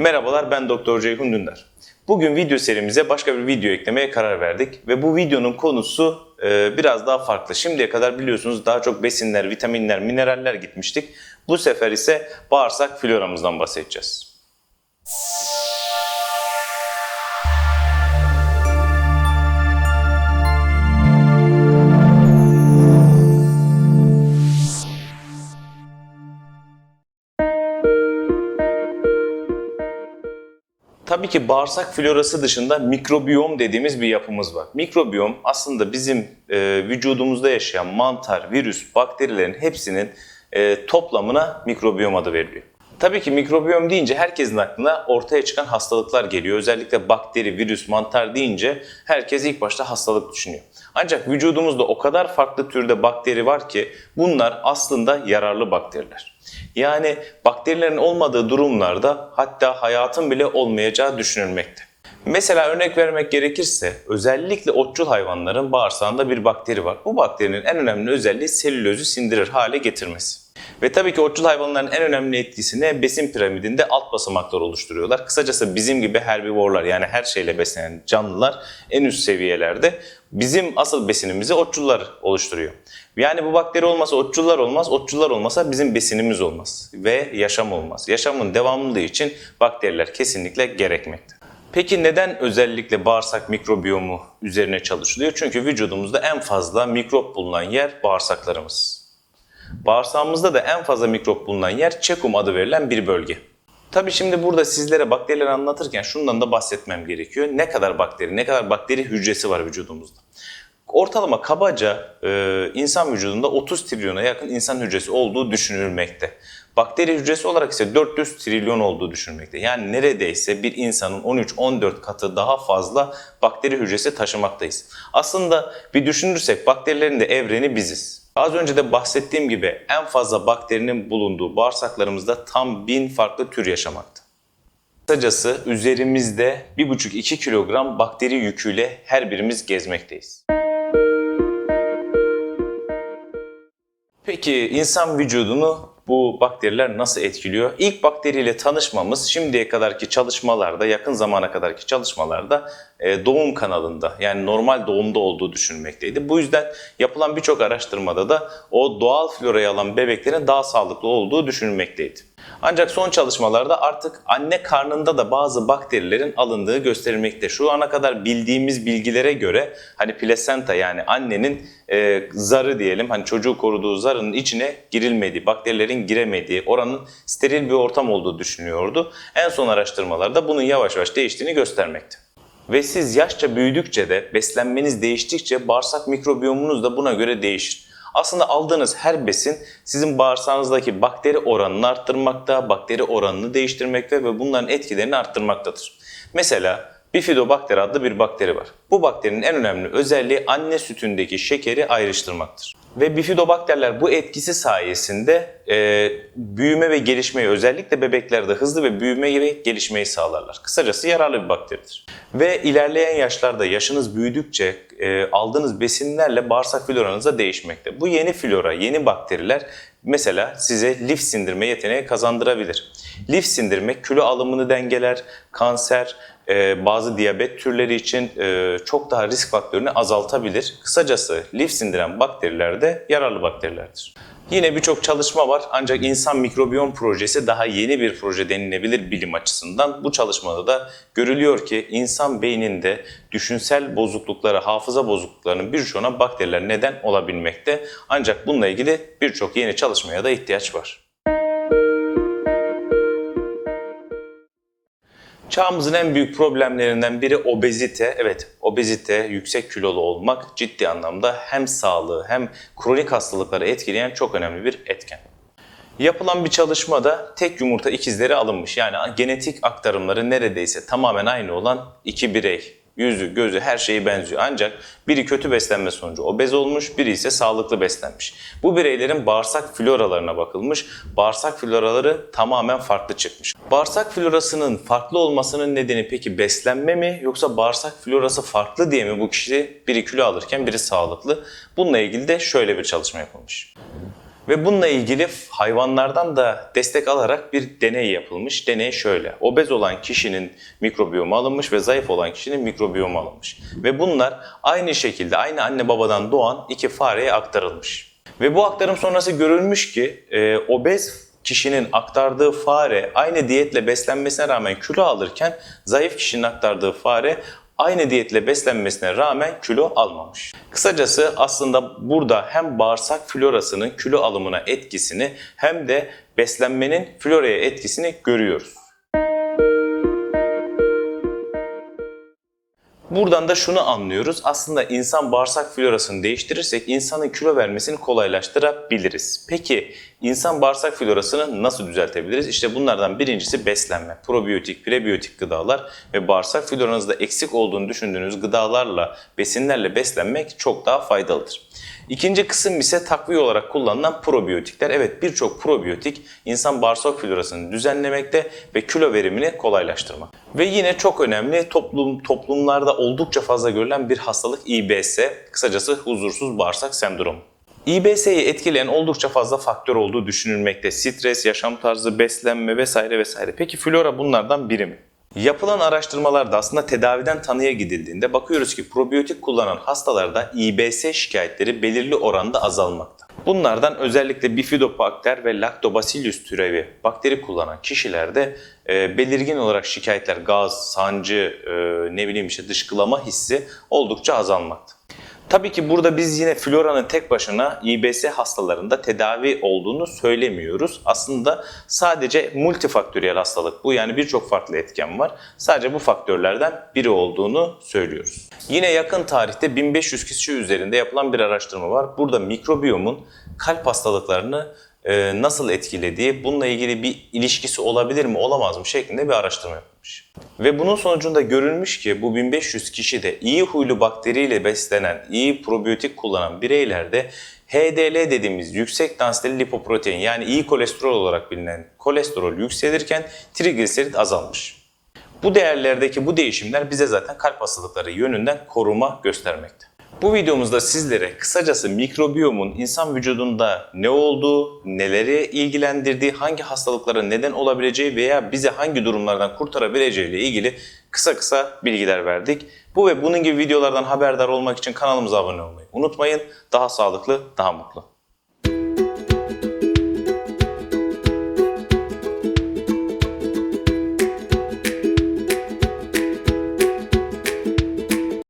Merhabalar ben Doktor Ceyhun Dündar. Bugün video serimize başka bir video eklemeye karar verdik ve bu videonun konusu e, biraz daha farklı. Şimdiye kadar biliyorsunuz daha çok besinler, vitaminler, mineraller gitmiştik. Bu sefer ise bağırsak floramızdan bahsedeceğiz. Tabii ki bağırsak florası dışında mikrobiyom dediğimiz bir yapımız var. Mikrobiyom aslında bizim e, vücudumuzda yaşayan mantar, virüs, bakterilerin hepsinin e, toplamına mikrobiyom adı veriliyor. Tabii ki mikrobiyom deyince herkesin aklına ortaya çıkan hastalıklar geliyor. Özellikle bakteri, virüs, mantar deyince herkes ilk başta hastalık düşünüyor. Ancak vücudumuzda o kadar farklı türde bakteri var ki bunlar aslında yararlı bakteriler. Yani bakterilerin olmadığı durumlarda hatta hayatın bile olmayacağı düşünülmekte. Mesela örnek vermek gerekirse özellikle otçul hayvanların bağırsağında bir bakteri var. Bu bakterinin en önemli özelliği selülozü sindirir hale getirmesi. Ve tabii ki otçul hayvanların en önemli etkisi ne? Besin piramidinde alt basamaklar oluşturuyorlar. Kısacası bizim gibi herbivorlar yani her şeyle beslenen canlılar en üst seviyelerde bizim asıl besinimizi otçullar oluşturuyor. Yani bu bakteri olmasa otçullar olmaz, otçullar olmasa bizim besinimiz olmaz ve yaşam olmaz. Yaşamın devamlılığı için bakteriler kesinlikle gerekmekte. Peki neden özellikle bağırsak mikrobiyomu üzerine çalışılıyor? Çünkü vücudumuzda en fazla mikrop bulunan yer bağırsaklarımız. Bağırsağımızda da en fazla mikrop bulunan yer çekum adı verilen bir bölge. Tabii şimdi burada sizlere bakterileri anlatırken şundan da bahsetmem gerekiyor. Ne kadar bakteri, ne kadar bakteri hücresi var vücudumuzda. Ortalama kabaca e, insan vücudunda 30 trilyona yakın insan hücresi olduğu düşünülmekte. Bakteri hücresi olarak ise 400 trilyon olduğu düşünülmekte. Yani neredeyse bir insanın 13-14 katı daha fazla bakteri hücresi taşımaktayız. Aslında bir düşünürsek bakterilerin de evreni biziz. Az önce de bahsettiğim gibi en fazla bakterinin bulunduğu bağırsaklarımızda tam 1000 farklı tür yaşamakta. Kısacası üzerimizde 1,5-2 kilogram bakteri yüküyle her birimiz gezmekteyiz. Peki insan vücudunu bu bakteriler nasıl etkiliyor? İlk bakteriyle tanışmamız şimdiye kadarki çalışmalarda, yakın zamana kadarki çalışmalarda e, doğum kanalında yani normal doğumda olduğu düşünülmekteydi. Bu yüzden yapılan birçok araştırmada da o doğal florayı alan bebeklerin daha sağlıklı olduğu düşünülmekteydi. Ancak son çalışmalarda artık anne karnında da bazı bakterilerin alındığı gösterilmekte. Şu ana kadar bildiğimiz bilgilere göre hani plasenta yani annenin e, zarı diyelim hani çocuğu koruduğu zarının içine girilmediği, bakterilerin giremediği, oranın steril bir ortam olduğu düşünüyordu. En son araştırmalarda bunun yavaş yavaş değiştiğini göstermekte. Ve siz yaşça büyüdükçe de beslenmeniz değiştikçe bağırsak mikrobiyomunuz da buna göre değişir. Aslında aldığınız her besin sizin bağırsağınızdaki bakteri oranını arttırmakta, bakteri oranını değiştirmekte ve bunların etkilerini arttırmaktadır. Mesela Bifidobakter adlı bir bakteri var. Bu bakterinin en önemli özelliği anne sütündeki şekeri ayrıştırmaktır. Ve bifidobakterler bu etkisi sayesinde e, büyüme ve gelişmeyi özellikle bebeklerde hızlı ve büyüme ve gelişmeyi sağlarlar. Kısacası yararlı bir bakteridir. Ve ilerleyen yaşlarda yaşınız büyüdükçe e, aldığınız besinlerle bağırsak floranıza değişmekte. Bu yeni flora, yeni bakteriler mesela size lif sindirme yeteneği kazandırabilir. Lif sindirme kilo alımını dengeler, kanser, e, bazı diyabet türleri için e, çok daha risk faktörünü azaltabilir. Kısacası lif sindiren bakteriler de yararlı bakterilerdir. Yine birçok çalışma var ancak insan mikrobiyom projesi daha yeni bir proje denilebilir bilim açısından. Bu çalışmada da görülüyor ki insan beyninde düşünsel bozukluklara, hafıza bozukluklarının birçoğuna bakteriler neden olabilmekte. Ancak bununla ilgili birçok yeni çalışmaya da ihtiyaç var. Çağımızın en büyük problemlerinden biri obezite. Evet, obezite, yüksek kilolu olmak ciddi anlamda hem sağlığı hem kronik hastalıkları etkileyen çok önemli bir etken. Yapılan bir çalışmada tek yumurta ikizleri alınmış. Yani genetik aktarımları neredeyse tamamen aynı olan iki birey. Yüzü, gözü, her şeyi benziyor. Ancak biri kötü beslenme sonucu obez olmuş, biri ise sağlıklı beslenmiş. Bu bireylerin bağırsak floralarına bakılmış. Bağırsak floraları tamamen farklı çıkmış. Bağırsak florasının farklı olmasının nedeni peki beslenme mi yoksa bağırsak florası farklı diye mi bu kişi biri kilo alırken biri sağlıklı? Bununla ilgili de şöyle bir çalışma yapılmış. Ve bununla ilgili hayvanlardan da destek alarak bir deney yapılmış. Deney şöyle. Obez olan kişinin mikrobiyomu alınmış ve zayıf olan kişinin mikrobiyomu alınmış. Ve bunlar aynı şekilde aynı anne babadan doğan iki fareye aktarılmış. Ve bu aktarım sonrası görülmüş ki e, obez kişinin aktardığı fare aynı diyetle beslenmesine rağmen kilo alırken zayıf kişinin aktardığı fare aynı diyetle beslenmesine rağmen kilo almamış. Kısacası aslında burada hem bağırsak florasının kilo alımına etkisini hem de beslenmenin floraya etkisini görüyoruz. Buradan da şunu anlıyoruz. Aslında insan bağırsak florasını değiştirirsek insanın kilo vermesini kolaylaştırabiliriz. Peki insan bağırsak florasını nasıl düzeltebiliriz? İşte bunlardan birincisi beslenme. Probiyotik, prebiyotik gıdalar ve bağırsak floranızda eksik olduğunu düşündüğünüz gıdalarla, besinlerle beslenmek çok daha faydalıdır. İkinci kısım ise takviye olarak kullanılan probiyotikler. Evet birçok probiyotik insan bağırsak florasını düzenlemekte ve kilo verimini kolaylaştırmak. Ve yine çok önemli toplum toplumlarda oldukça fazla görülen bir hastalık İBS, kısacası huzursuz bağırsak sendromu. İBS'yi etkileyen oldukça fazla faktör olduğu düşünülmekte. Stres, yaşam tarzı, beslenme vesaire vesaire. Peki flora bunlardan biri mi? Yapılan araştırmalarda aslında tedaviden tanıya gidildiğinde bakıyoruz ki probiyotik kullanan hastalarda İBS şikayetleri belirli oranda azalmakta. Bunlardan özellikle Bifidobakter ve Lactobacillus türevi bakteri kullanan kişilerde e, belirgin olarak şikayetler gaz, sancı, e, ne bileyim işte dışkılama hissi oldukça azalmakta. Tabii ki burada biz yine floranın tek başına İBS hastalarında tedavi olduğunu söylemiyoruz. Aslında sadece multifaktöriyel hastalık bu yani birçok farklı etken var. Sadece bu faktörlerden biri olduğunu söylüyoruz. Yine yakın tarihte 1500 kişi üzerinde yapılan bir araştırma var. Burada mikrobiyomun kalp hastalıklarını e, nasıl etkilediği, bununla ilgili bir ilişkisi olabilir mi, olamaz mı şeklinde bir araştırma yapılmış. Ve bunun sonucunda görülmüş ki bu 1500 kişide iyi huylu bakteriyle beslenen, iyi probiyotik kullanan bireylerde HDL dediğimiz yüksek dansiteli lipoprotein yani iyi kolesterol olarak bilinen kolesterol yükselirken trigliserit azalmış. Bu değerlerdeki bu değişimler bize zaten kalp hastalıkları yönünden koruma göstermekte. Bu videomuzda sizlere kısacası mikrobiyomun insan vücudunda ne olduğu, neleri ilgilendirdiği, hangi hastalıklara neden olabileceği veya bizi hangi durumlardan kurtarabileceği ile ilgili kısa kısa bilgiler verdik. Bu ve bunun gibi videolardan haberdar olmak için kanalımıza abone olmayı unutmayın. Daha sağlıklı, daha mutlu.